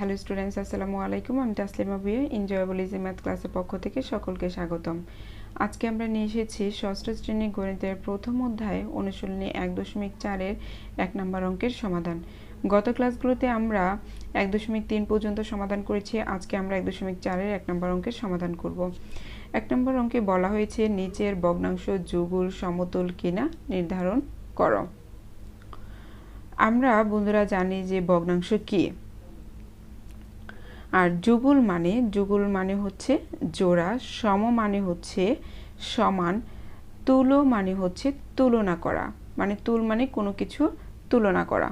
Hello students আসসালামু আলাইকুম। আমি তাসলিমা বিয়ে এনজয়েবল ইজি ম্যাথ ক্লাসের পক্ষ থেকে সকলকে স্বাগতম। আজকে আমরা নিয়ে এসেছি ষষ্ঠ শ্রেণি গণিতের প্রথম অধ্যায়, অনুশীলনী এক দশমিক চারের এক নম্বর অঙ্কের সমাধান। গত ক্লাসগুলোতে আমরা এক দশমিক তিন পর্যন্ত সমাধান করেছি, আজকে আমরা এক দশমিক চারের এক নম্বর অঙ্কের সমাধান করব। এক নম্বর অঙ্কে বলা হয়েছে, নিচের ভগ্নাংশ যুগল সমতল কিনা নির্ধারণ করো। আমরা বন্ধুরা জানি যে ভগ্নাংশ কী। আর যুগল মানে যুগল মানে হচ্ছে জোড়া, সম মানে হচ্ছে সমান, তুলো মানে হচ্ছে তুলনা করা। মানে তুল মানে কোনো কিছু তুলনা করা।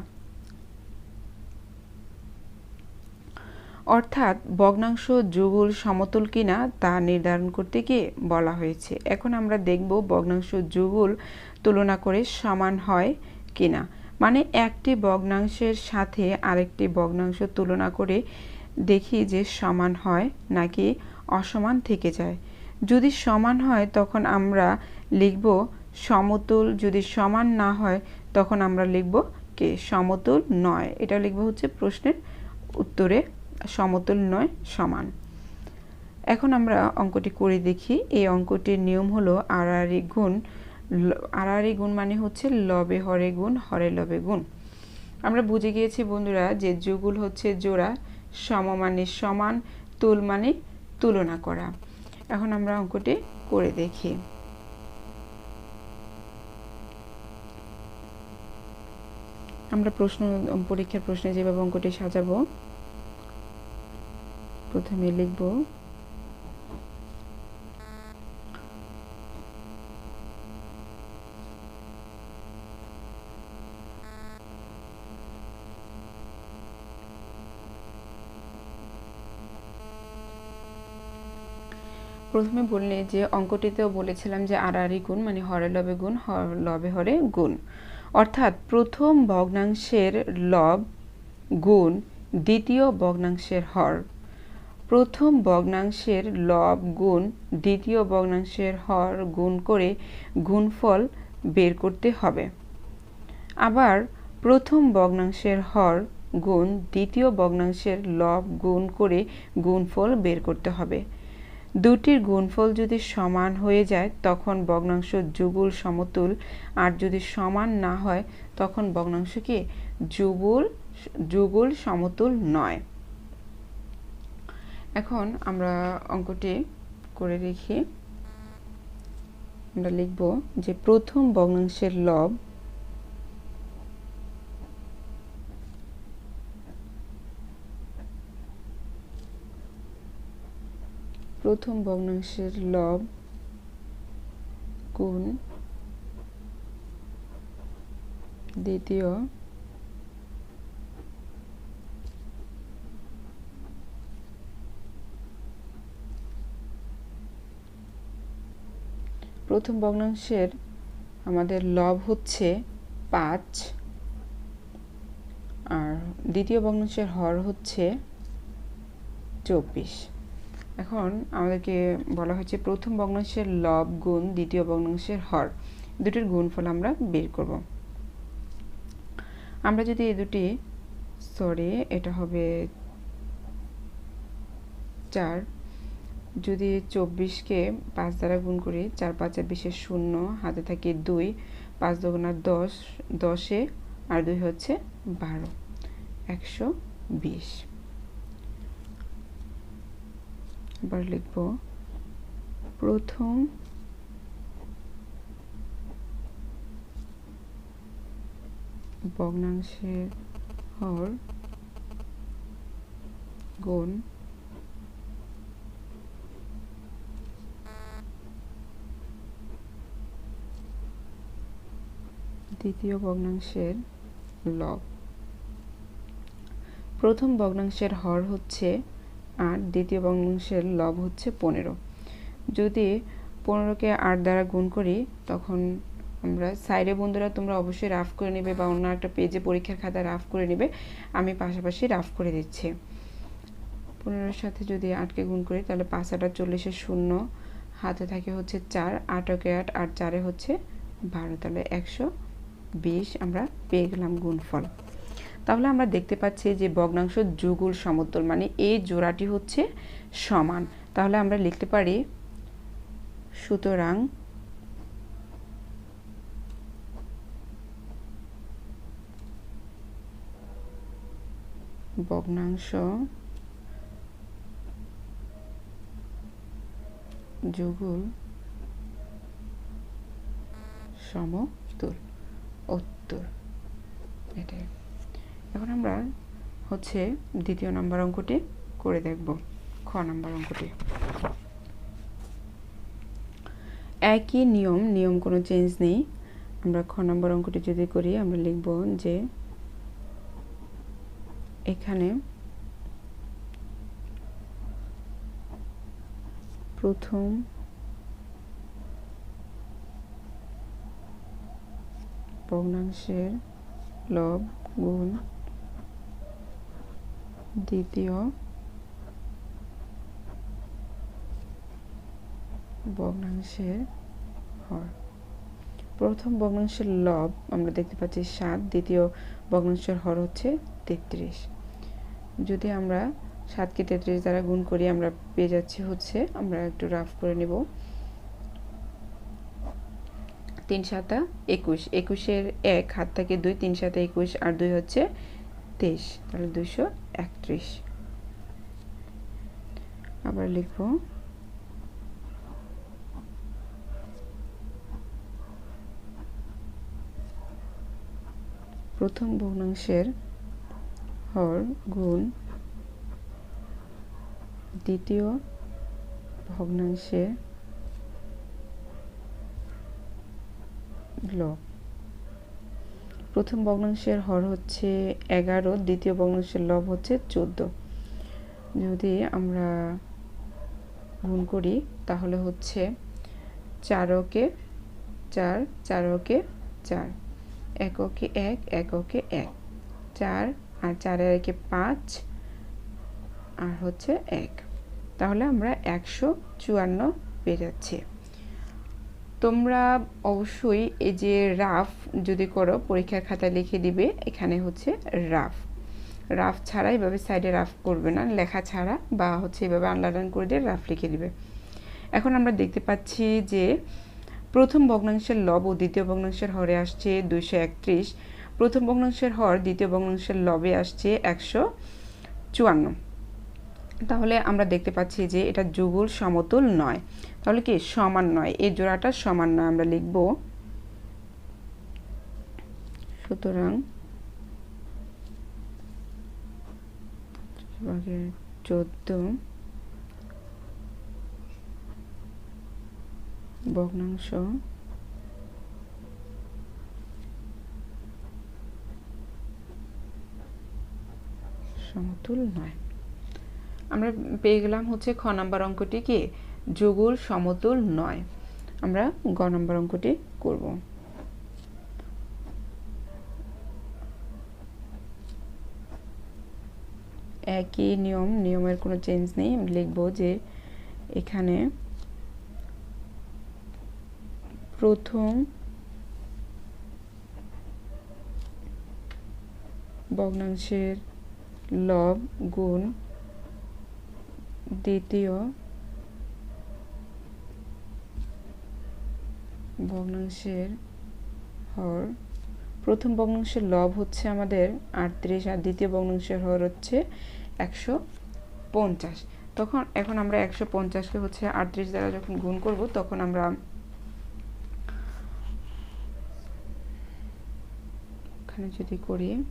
অর্থাৎ ভগ্নাংশ যুগল সমতুল কিনা তা নির্ধারণ করতে গিয়ে বলা হয়েছে। এখন আমরা দেখব ভগ্নাংশ যুগল তুলনা করে সমান হয় কিনা। মানে একটি ভগ্নাংশের সাথে আরেকটি ভগ্নাংশ তুলনা করে দেখি যে সমান হয় নাকি অসমান থেকে যায়। যদি সমান হয়, তখন আমরা লিখব সমতুল। যদি সমান না হয়, তখন আমরা লিখব কে? সমতুল নয়। এটা লিখব হচ্ছে প্রশ্নের উত্তরে, সমতুল নয়, সমান। এখন আমরা অঙ্কটি করে দেখি। এই অঙ্কটির নিয়ম হলো আড়াআড়ি গুণ আড়াআড়ি গুণ মানে হচ্ছে লবে হরে গুণ, হরে লবে গুণ। আমরা বুঝে গিয়েছি বন্ধুরা যে যুগুল হচ্ছে জোড়া সম মানে সমান তুল মানে তুলনা করা। এখন আমরা অঙ্কটি করে দেখি। আমরা প্রশ্ন, পরীক্ষার প্রশ্নে যেভাবে অঙ্কটি সাজাবো, প্রথমে লিখব প্রথমে বললে যে, অঙ্কটিতেও বলেছিলাম যে, আড়াআড়ি গুণ মানে হরে লবে গুণ লবে হরে গুণ। অর্থাৎ প্রথম ভগ্নাংশের লব গুণ, দ্বিতীয় ভগ্নাংশের হর। প্রথম ভগ্নাংশের লব গুণ, দ্বিতীয় ভগ্নাংশের হর গুণ করে গুণফল বের করতে হবে। আবার প্রথম ভগ্নাংশের হর গুণ, দ্বিতীয় ভগ্নাংশের লব গুণ করে গুণফল বের করতে হবে। দুটির গুণফল যদি সমান হয়ে যায়, তখন ভগ্নাংশ যুগল সমতুল। আর যদি সমান না হয়, তখন ভগ্নাংশ কি? যুগল যুগল সমতুল নয়। এখন আমরা অঙ্কটি করে দেখি। আমরা লিখব যে প্রথম ভগ্নাংশের লব প্রথম ভগ্নাংশের লব গুণ দ্বিতীয় প্রথম ভগ্নাংশের আমাদের লব হচ্ছে পাঁচ আর দ্বিতীয় ভগ্নাংশের হর হচ্ছে চব্বিশ। এখন আমাদেরকে বলা হয়েছে প্রথম ভগ্নাংশের লব গুণ, দ্বিতীয় ভগ্নাংশের হর। দুটির গুণফল আমরা বের করব। আমরা যদি এই দুটি সরি এটা হবে চার, যদি চব্বিশকে পাঁচ দ্বারা গুণ করি, চার পাঁচের বিশের শূন্য, হাতে থাকে দুই, পাঁচ দোগুণার দশ, দশে, আর দুই হচ্ছে বারো, একশো বিশ। এবার লিখব। প্রথম ভগ্নাংশের হর গুণ দ্বিতীয় ভগ্নাংশের লব। প্রথম ভগ্নাংশের হর হচ্ছে আট, দ্বিতীয় ভগ্নাংশের লব হচ্ছে পনেরো। যদি পনেরোকে আট দ্বারা গুণ করি, তখন আমরা সাইডে বন্ধুরা তোমরা অবশ্যই রাফ করে নেবে বা অন্য একটা পেজে পরীক্ষার খাতা রাফ করে নেবে। আমি পাশাপাশি রাফ করে দিচ্ছি। পনেরোর সাথে যদি আটকে গুণ করি, তাহলে পাঁচ আটা চল্লিশের শূন্য, হাতে থাকে হচ্ছে চার, আটকে আট, আর চারে হচ্ছে বারো। তাহলে একশো বিশ আমরা পেয়ে গেলাম গুণফল। তাহলে আমরা দেখতে পাচ্ছি যে ভগ্নাংশ যুগল সমতল মানে এই জোড়াটি হচ্ছে সমান। তাহলে আমরা লিখতে পারি, সুতরাং ভগ্নাংশ যুগল সমতুল, উত্তর। এটাই এখন আমরা হচ্ছে দ্বিতীয় নম্বর অঙ্কটি করে দেখব, খ নম্বর অঙ্কটি। একই নিয়ম নিয়ম কোনো চেঞ্জ নেই। আমরা খ নম্বর অঙ্কটি যদি করি, আমরা লিখব যে এখানে প্রথম ভগ্নাংশের লব গুণ দ্বিতীয় ভগ্নাংশের হর। প্রথম ভগ্নাংশের লব আমরা দেখতে পাচ্ছি সাত, দ্বিতীয় ভগ্নাংশের হর হচ্ছে তেত্রিশ। যদি আমরা সাতকে তেত্রিশ দ্বারা গুণ করি, আমরা পেয়ে যাচ্ছি হচ্ছে, আমরা একটু রাফ করে নেব। তিন সাতা একুশ। একুশের এক হাত থেকে দুই, তিন সাতা একুশ, আর দুই হচ্ছে তেইশ তাহলে দুইশো একত্রিশ। আবার লিখব। প্রথম ভগ্নাংশের হর গুণ দ্বিতীয় ভগ্নাংশের লব। প্রথম ভগ্নাংশের হর হচ্ছে এগারো, দ্বিতীয় ভগ্নাংশের লব হচ্ছে চোদ্দ। যদি আমরা গুণ করি, তাহলে হচ্ছে চারকে চার চারকে চার, এককে এক এককে এক, চার, আর চারের একে পাঁচ, আর হচ্ছে এক। তাহলে আমরা একশো চুয়ান্ন পেয়ে যাচ্ছি। তোমরা অবশ্যই এই যে রাফ যদি করো, পরীক্ষার খাতায় লিখে দিবে, এখানে হচ্ছে রাফ। রাফ ছাড়া এভাবে সাইডে রাফ করবে না, লেখা ছাড়া বা হচ্ছে এভাবে আন্ডারলাইন করে দিয়ে রাফ লিখে দিবে। এখন আমরা দেখতে পাচ্ছি যে প্রথম ভগ্নাংশের লব ও দ্বিতীয় ভগ্নাংশের হরে আসছে দুইশো একত্রিশ। প্রথম ভগ্নাংশের হর দ্বিতীয় ভগ্নাংশের লবে আসছে একশো চুয়ান্ন। তাহলে আমরা দেখতে পাচ্ছি যে এটা যুগল সমতুল নয়। তাহলে কি সমান নয়? এই জোড়াটা সমান নয়, আমরা লিখব। সুতরাং চোদ্দ ভগ্নাংশ সমতুল নয়। আমরা পেয়ে গেলাম হচ্ছে খ নাম্বার অঙ্কটি কি? যুগল সমতুল নয়। আমরা গ নম্বর অঙ্কটি করব। একই নিয়ম, নিয়মের কোনো চেঞ্জ নেই। লিখব যে এখানে প্রথম ভগ্নাংশের লব গুণ দ্বিতীয় ভগ্নাংশের হর। প্রথম ভগ্নাংশের লব হচ্ছে আমাদের আটত্রিশ, আর দ্বিতীয় ভগ্নাংশের হর হচ্ছে একশো পঞ্চাশ। তখন, এখন আমরা একশো পঞ্চাশকে হচ্ছে আটত্রিশ দ্বারা যখন গুণ করব, তখন আমরা এখানে যদি করি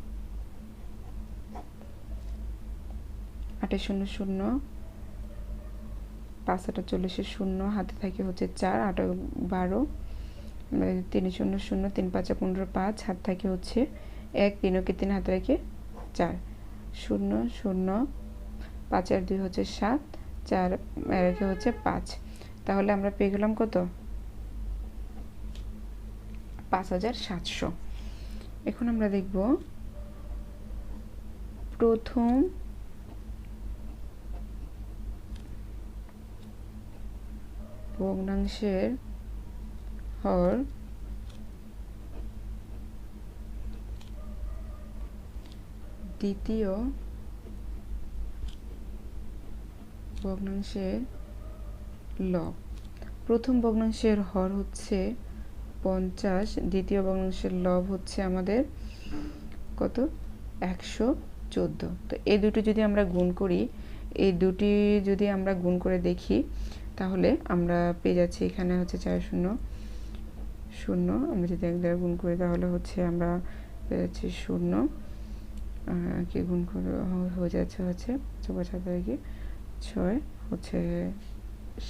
আটে শূন্য শূন্য পাঁচ আটা চল্লিশের শূন্য, হাতে থাকে হচ্ছে চার, আটা, বারো তিন শূন্য শূন্য, তিন পাঁচা পনেরো পাঁচ, হাত থাকে হচ্ছে এক, তিন ওকে তিন, হাতে রেখে চার। শূন্য শূন্য, পাঁচ আর দুই হচ্ছে সাত, চার রেখে হচ্ছে পাঁচ। তাহলে আমরা পেয়ে গেলাম কত? পাঁচ হাজার সাতশো। এখন আমরা দেখব প্রথম ভগ্নাংশের হর দ্বিতীয় ভগ্নাংশের লব প্রথম ভগ্নাংশের হর হচ্ছে পঞ্চাশ, দ্বিতীয় ভগ্নাংশের লব হচ্ছে আমাদের কত? একশো চোদ্দ। তো এই দুটো যদি আমরা গুণ করি, এই দুটি যদি আমরা গুণ করে দেখি তাহলে আমরা পেয়ে যাচ্ছি এখানে হচ্ছে চার শূন্য। শূন্য, আমরা যদি এক দ্বারা গুণ করি তাহলে হচ্ছে আমরা পেয়ে যাচ্ছি শূন্য। কি গুণ করে, হয়ে যাচ্ছে হচ্ছে চৌকা সাত কি? ছয় হচ্ছে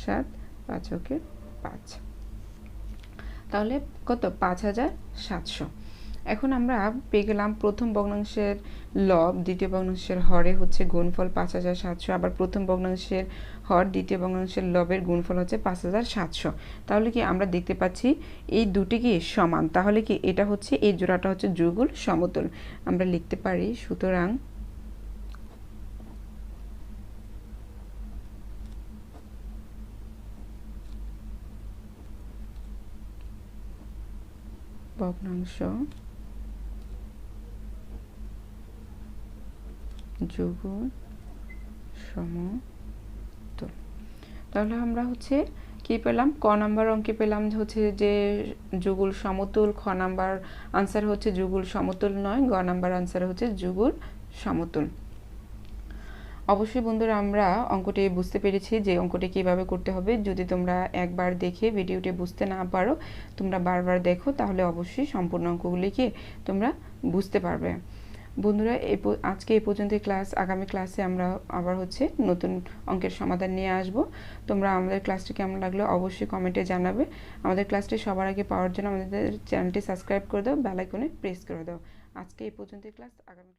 সাত, পাঁচ ওকে পাঁচ। তাহলে কত? পাঁচ হাজার সাতশো। এখন আমরা পেয়ে গেলাম প্রথম ভগ্নাংশের লব, দ্বিতীয় ভগ্নাংশের হরে হচ্ছে গুণফল পাঁচ হাজার সাতশো, আবার প্রথম ভগ্নাংশের হর, দ্বিতীয় ভগ্নাংশের লবের গুণফল হচ্ছে পাঁচ হাজার সাতশো। তাহলে কি আমরা দেখতে পাচ্ছি এই দুটি কি সমান? তাহলে কি এটা হচ্ছে, এই জোড়াটা হচ্ছে যুগল সমতল। আমরা লিখতে পারি, সুতরাং ভগ্নাংশ যুগল সমতল। তাহলে আমরা হচ্ছে কি পেলাম? ক নাম্বার অঙ্কে পেলাম হচ্ছে যে যুগল সমতুল, খ নাম্বার আনসার হচ্ছে যুগল সমতুল নয়, গ নাম্বার আনসার হচ্ছে যুগল সমতুল। অবশ্যই বন্ধুরা আমরা অঙ্কটি বুঝতে পেরেছি যে অঙ্কটি কীভাবে করতে হবে। যদি তোমরা একবার দেখে ভিডিওটি বুঝতে না পারো, তোমরা বারবার দেখো, তাহলে অবশ্যই সম্পূর্ণ অঙ্কগুলিকে তোমরা বুঝতে পারবে। বন্ধুরা এই আজকে এই পর্যন্ত ক্লাস, আগামী ক্লাসে আমরা আবার হচ্ছে নতুন অঙ্কের সমাধান নিয়ে আসব। তোমরা আমাদের ক্লাসটি কেমন লাগল অবশ্যই কমেন্টে জানাবে। আমাদের ক্লাসটি সবার আগে পাওয়ার জন্য আমাদের চ্যানেলটি সাবস্ক্রাইব করে দাও বেলাইকনে প্রেস করে দাও। আজকে এই পর্যন্ত ক্লাস, আগামী